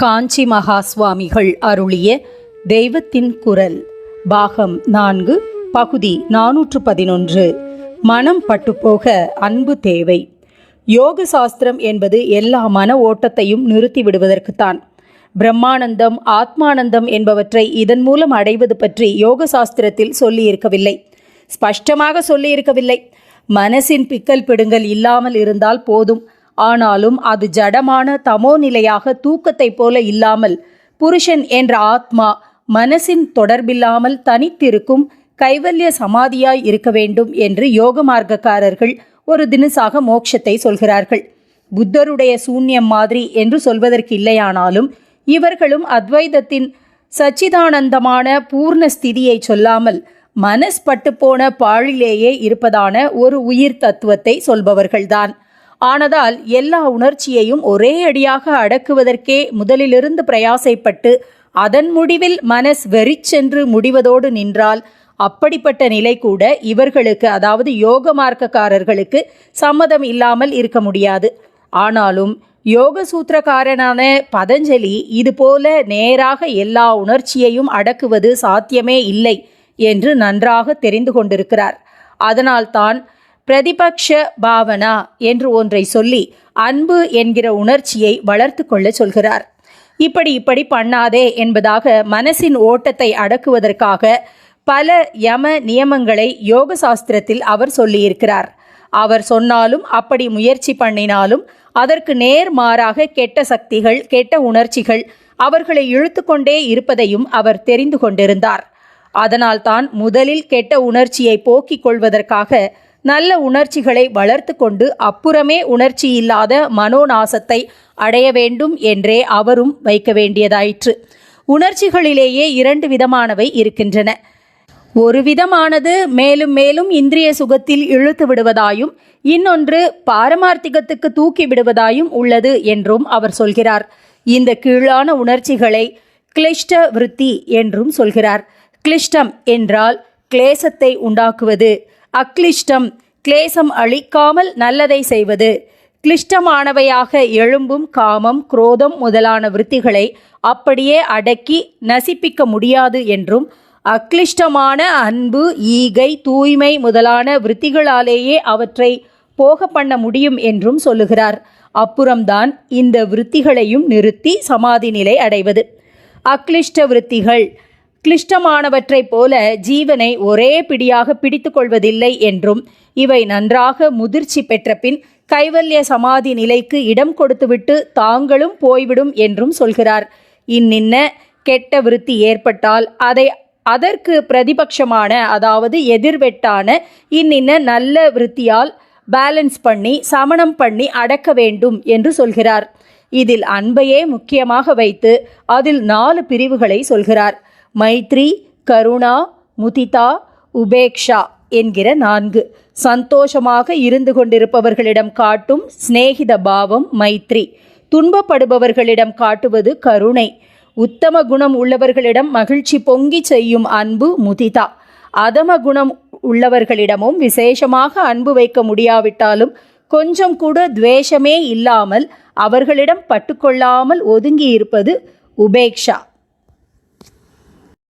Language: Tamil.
காஞ்சி மகா சுவாமிகள் அருளிய தெய்வத்தின் குரல் பாகம் நான்கு பகுதி நானூற்று பதினொன்று. மனம் பட்டுப்போக அன்பு தேவை. யோக சாஸ்திரம் என்பது எல்லா மன ஓட்டத்தையும் நிறுத்தி விடுவதற்குத்தான். பிரம்மானந்தம் ஆத்மானந்தம் என்பவற்றை இதன் மூலம் அடைவது பற்றி யோக சாஸ்திரத்தில் சொல்லியிருக்கவில்லை. ஸ்பஷ்டமாக சொல்லியிருக்கவில்லை. மனசின் பிக்கல் பிடுங்கல் இல்லாமல் இருந்தால் போதும். ஆனாலும் அது ஜடமான தமோ நிலையாக தூக்கத்தைப் போல இல்லாமல் புருஷன் என்ற ஆத்மா மனசின் தொடர்பில்லாமல் தனித்திருக்கும் கைவல்ய சமாதியாய் இருக்க வேண்டும் என்று யோக மார்க்கக்காரர்கள் ஒரு தினசாக மோட்சத்தை சொல்கிறார்கள். புத்தருடைய சூன்யம் மாதிரி என்று சொல்வதற்கு இல்லையானாலும் இவர்களும் அத்வைதத்தின் சச்சிதானந்தமான பூர்ண ஸ்திதியை சொல்லாமல் மனஸ் பட்டுப்போன பாழிலேயே இருப்பதான ஒரு உயிர் தத்துவத்தை சொல்பவர்கள்தான். ஆனதால் எல்லா உணர்ச்சியையும் ஒரே அடியாக அடக்குவதற்கே முதலிலிருந்து பிரயாசைப்பட்டு அதன் முடிவில் மனஸ் வெறிச்சென்று முடிவதோடு நின்றால் அப்படிப்பட்ட நிலை கூட இவர்களுக்கு அதாவது யோக மார்க்கக்காரர்களுக்கு சம்மதம் இல்லாமல் இருக்க முடியாது. ஆனாலும் யோக சூத்திரக்காரனான பதஞ்சலி இதுபோல நேராக எல்லா உணர்ச்சியையும் அடக்குவது சாத்தியமே இல்லை என்று நன்றாக தெரிந்து கொண்டிருக்கிறார். அதனால்தான் பிரதிபக்ஷ பாவனா என்று ஒன்றை சொல்லி அன்பு என்கிற உணர்ச்சியை வளர்த்து கொள்ள சொல்கிறார். இப்படி இப்படி பண்ணாதே என்பதாக மனசின் ஓட்டத்தை அடக்குவதற்காக பல யம நியமங்களை யோக சாஸ்திரத்தில் அவர் சொல்லியிருக்கிறார். அவர் சொன்னாலும் அப்படி முயற்சி பண்ணினாலும் அதற்கு நேர் மாறாக கெட்ட சக்திகள் கெட்ட உணர்ச்சிகள் அவர்களை இழுத்து கொண்டே இருப்பதையும் அவர் தெரிந்து கொண்டிருந்தார். அதனால்தான் முதலில் கெட்ட உணர்ச்சியை போக்கிக் கொள்வதற்காக நல்ல உணர்ச்சிகளை வளர்த்து கொண்டு அப்புறமே உணர்ச்சி இல்லாத மனோநாசத்தை அடைய வேண்டும் என்றே அவரும் வைக்க வேண்டியதாயிற்று. உணர்ச்சிகளிலேயே இரண்டு விதமானவை இருக்கின்றன. ஒரு விதமானது மேலும் மேலும் இந்திரிய சுகத்தில் இழுத்து விடுவதாயும் இன்னொன்று பாரமார்த்திகத்துக்கு தூக்கி விடுவதாயும் உள்ளது என்றும் அவர் சொல்கிறார். இந்த கீழான உணர்ச்சிகளை கிளிஷ்ட விருத்தி என்றும் சொல்கிறார். கிளிஷ்டம் என்றால் கிளேசத்தை உண்டாக்குவது அக்லிஷ்டம் கிளேசம் அழிக்காமல் நல்லதை செய்வது. கிளிஷ்டமானவையாக எழும்பும் காமம் குரோதம் முதலான விருத்திகளை அப்படியே அடக்கி நசிப்பிக்க முடியாது என்றும் அக்லிஷ்டமான அன்பு ஈகை தூய்மை முதலான விருத்திகளாலேயே அவற்றை போக பண்ண முடியும் என்றும் சொல்லுகிறார். அப்புறம்தான் இந்த விருத்திகளையும் நிறுத்தி சமாதி நிலை அடைவது. அக்லிஷ்ட விருத்திகள் கிளிஷ்டமானவற்றைப் போல ஜீவனை ஒரே பிடியாக பிடித்து கொள்வதில்லை என்றும் இவை நன்றாக முதிர்ச்சி பெற்ற பின் கைவல்ய சமாதி நிலைக்கு இடம் கொடுத்துவிட்டு தாங்களும் போய்விடும் என்றும் சொல்கிறார். இன்னின்ன கெட்ட விருத்தி ஏற்பட்டால் அதை அதற்கு பிரதிபட்சமான அதாவது எதிர்வெட்டான இன்னின்ன நல்ல விருத்தியால் பேலன்ஸ் பண்ணி சமணம் பண்ணி அடக்க வேண்டும் என்று சொல்கிறார். இதில் அன்பையே முக்கியமாக வைத்து அதில் நாலு பிரிவுகளை சொல்கிறார். மைத்ரி கருணா முதிதா உபேக்ஷா என்கிற நான்கு. சந்தோஷமாக இருந்து கொண்டிருப்பவர்களிடம் காட்டும் சிநேகித பாவம் மைத்ரி. துன்பப்படுபவர்களிடம் காட்டுவது கருணை. உத்தம குணம் உள்ளவர்களிடம் மகிழ்ச்சி பொங்கி செய்யும் அன்பு முதிதா. அதம குணம் உள்ளவர்களிடமும் விசேஷமாக அன்பு வைக்க முடியாவிட்டாலும் கொஞ்சம் கூட துவேஷமே இல்லாமல் அவர்களிடம் பட்டுக்கொள்ளாமல் ஒதுங்கி இருப்பது உபேக்ஷா.